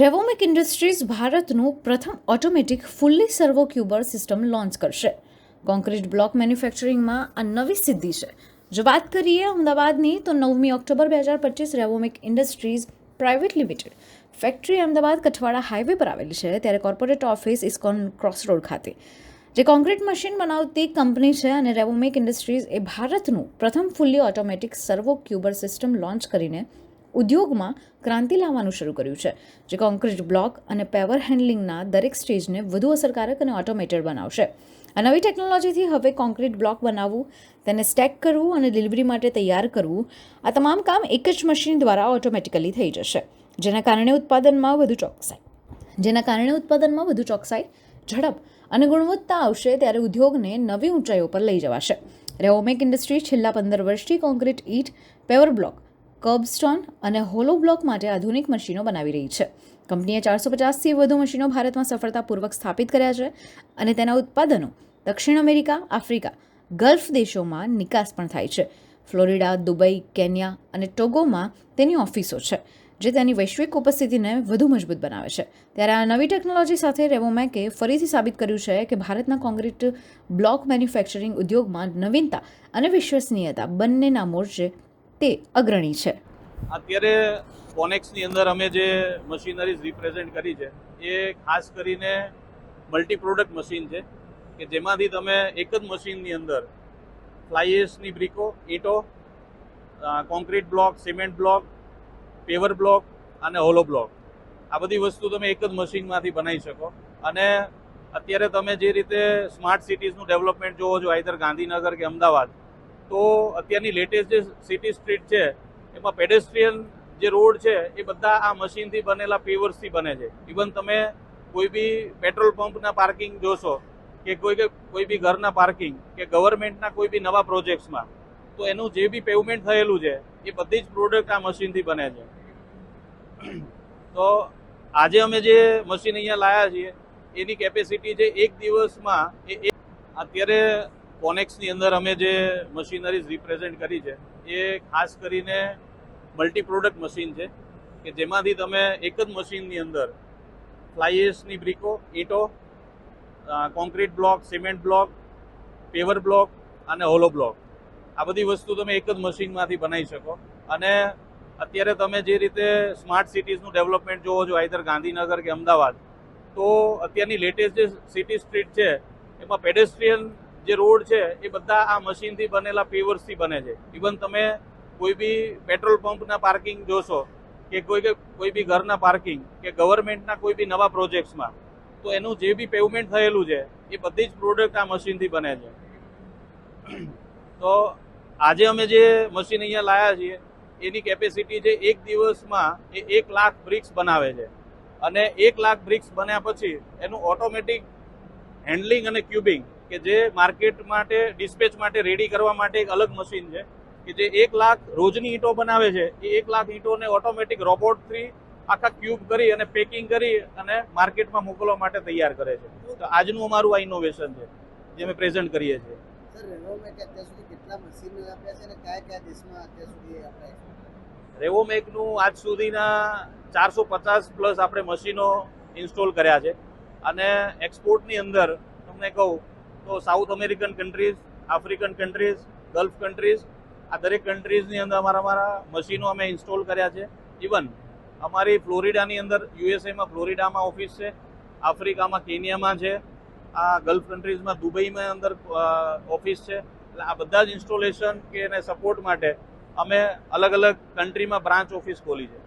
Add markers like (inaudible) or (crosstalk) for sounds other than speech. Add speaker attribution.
Speaker 1: રેવોમિક industries ભારતનું પ્રથમ automatic fully servo cuber system launch કરશે. કોન્ક્રીટ બ્લોક મેન્યુફેક્ચરિંગમાં આ નવી સિદ્ધિ છે. જો વાત કરીએ અમદાવાદની, તો નવમી ઓક્ટોબર બે હજાર પચીસ Revomac industries private limited factory Ahmedabad Kathwada highway પર આવેલી છે. ત્યારે corporate office ISKCON cross road ખાતે. જે કોન્ક્રીટ મશીન બનાવતી કંપની છે અને રેવોમેક ઇન્ડસ્ટ્રીઝ એ ભારતનું પ્રથમ fully automatic servo cuber system launch કરીને ઉદ્યોગમાં ક્રાંતિ લાવવાનું શરૂ કર્યું છે, જે કોન્ક્રીટ બ્લોક અને પેવર હેન્ડલિંગના દરેક સ્ટેજને વધુ અસરકારક અને ઓટોમેટેડ બનાવશે. આ નવી ટેકનોલોજીથી હવે કોન્ક્રીટ બ્લોક બનાવવું, તેને સ્ટેક કરવું અને ડિલિવરી માટે તૈયાર કરવું, આ તમામ કામ એક જ મશીન દ્વારા ઓટોમેટિકલી થઈ જશે, જેના કારણે ઉત્પાદનમાં વધુ ચોકસાઈ. જેના કારણે ઉત્પાદનમાં વધુ ચોકસાઈ, ઝડપ અને ગુણવત્તા આવશે ત્યારે ઉદ્યોગને નવી ઊંચાઈઓ પર લઈ જવાશે. રેઓમેક ઇન્ડસ્ટ્રી છેલ્લા પંદર વર્ષથી કોન્ક્રીટ ઈટ પેવર બ્લોક કર્બસ્ટોન અને હોલો બ્લોક માટે આધુનિક મશીનો બનાવી રહી છે. કંપનીએ ચારસો પચાસથી વધુ મશીનો ભારતમાં સફળતાપૂર્વક સ્થાપિત કર્યા છે અને તેના ઉત્પાદનો દક્ષિણ અમેરિકા, આફ્રિકા, ગલ્ફ દેશોમાં નિકાસ પણ થાય છે. ફ્લોરિડા, દુબઈ, કેન્યા અને ટોગોમાં તેની ઓફિસો છે, જે તેની વૈશ્વિક ઉપસ્થિતિને વધુ મજબૂત બનાવે છે. ત્યારે આ નવી ટેકનોલોજી સાથે રેવોમેકે ફરીથી સાબિત કર્યું છે કે ભારતના કોન્ક્રીટ બ્લોક મેન્યુફેક્ચરિંગ ઉદ્યોગમાં નવીનતા અને વિશ્વસનીયતા બંનેના મોરચે તે અગ્રણી છે.
Speaker 2: અત્યારે કોનેક્સની અંદર અમે જે મશીનરીઝ રિપ્રેઝેન્ટ કરી છે, એ ખાસ કરીને મલ્ટી પ્રોડક્ટ મશીન છે, કે જેમાંથી તમે એક જ મશીનની અંદર ફ્લાયએસની બ્રિકો ઈંટો concrete block cement block paver block અને હોલો બ્લોક આ બધી વસ્તુ તમે એક જ મશીનમાંથી બનાવી શકો. અને અત્યારે તમે જે રીતે સ્માર્ટ સિટીઝનું ડેવલપમેન્ટ જોવો છો આઈધર ગાંધીનગર કે અમદાવાદ તો અત્યારની લેટેસ્ટ જે સિટી સ્ટ્રીટ છે, એમાં પેડેસ્ટ્રીયન જે રોડ છે, એ બધા આ મશીનથી બનેલા પેવર્સથી બને છે. ઇવન તમે કોઈ બી પેટ્રોલ પંપના પાર્કિંગ જોશો, કે કોઈ કોઈ બી ઘરના પાર્કિંગ કે ગવર્મેન્ટના કોઈ બી નવા પ્રોજેક્ટ્સમાં તો એનું જે બી પેવમેન્ટ થયેલું છે, એ બધી જ પ્રોડક્ટ આ મશીનથી બને છે. (clears throat) તો આજે અમે જે મશીન અહીંયા લાયા છીએ, એની કેપેસિટી છે એક દિવસમાં એ અત્યારે કોનેક્સની અંદર અમે જે મશીનરીઝ રિપ્રેઝેન્ટ કરી છે, એ ખાસ કરીને મલ્ટી પ્રોડક્ટ મશીન છે, કે જેમાંથી તમે એક જ મશીનની અંદર ફ્લાયએસની બ્રિકો ઈંટો concrete block cement block paver block અને હોલો બ્લોક આ બધી વસ્તુ તમે એક જ મશીનમાંથી બનાવી શકો. અને અત્યારે તમે જે રીતે સ્માર્ટ સિટીઝનું ડેવલપમેન્ટ જોવો છો આઈધર ગાંધીનગર કે અમદાવાદ, તો અત્યારની લેટેસ્ટ જે સિટી સ્ટ્રીટ છે, એમાં પેડેસ્ટ્રીયન જે રોડ છે, એ બધા આ મશીનથી બનેલા પેવર્સથી બને છે. ઇવન તમે કોઈ બી પેટ્રોલ પંપના પાર્કિંગ જોશો કે કોઈ કોઈ બી ઘરના પાર્કિંગ કે ગવર્મેન્ટના કોઈ બી નવા પ્રોજેક્ટ્સમાં તો એનું જે બી પેવમેન્ટ થયેલું છે, એ બધી જ પ્રોડક્ટ આ મશીનથી બને છે. તો આજે અમે જે મશીન અહીંયા લાયા છીએ, એની કેપેસિટી છે એક દિવસમાં એ એક લાખ બ્રિક્સ બનાવે છે. અને એક લાખ બ્રિક્સ બન્યા પછી એનું ઓટોમેટિક હેન્ડલિંગ અને ક્યુબિંગ કે જે માર્કેટ માટે ડિસ્પેચ માટે રેડી કરવા માટે એક અલગ મશીન છે કે જે એક લાખ રોજની ઈંટો બનાવે છે એ એક લાખ ઈંટોને ઓટોમેટિક રોબોટથી આખા ક્યુબ કરી અને પેકિંગ કરી અને માર્કેટમાં મોકલવા માટે તૈયાર કરે છે. તો આજનું અમારું આ ઇનોવેશન છે જે અમે પ્રેઝન્ટ કરીએ છીએ. રેવોમેકનું આજ સુધીના ચારસો પચાસ પ્લસ આપણે મશીનો ઇન્સ્ટોલ કર્યા છે. અને એક્સપોર્ટની અંદર તમને કહું તો South American countries African countries Gulf countries આ દરેક કન્ટ્રીઝની અંદર અમારા અમારા મશીનો અમે ઇન્સ્ટોલ કર્યા છે. ઇવન અમારી ફ્લોરિડાની અંદર યુએસએમાં ફ્લોરિડામાં ઓફિસ છે, આફ્રિકામાં કેનિયામાં છે, આ ગલ્ફ કન્ટ્રીઝમાં દુબઈમાં અંદર ઓફિસ છે. એટલે આ બધા જ ઇન્સ્ટોલેશન કે એને સપોર્ટ માટે અમે અલગ અલગ કન્ટ્રીમાં બ્રાન્ચ ઓફિસ ખોલી છે.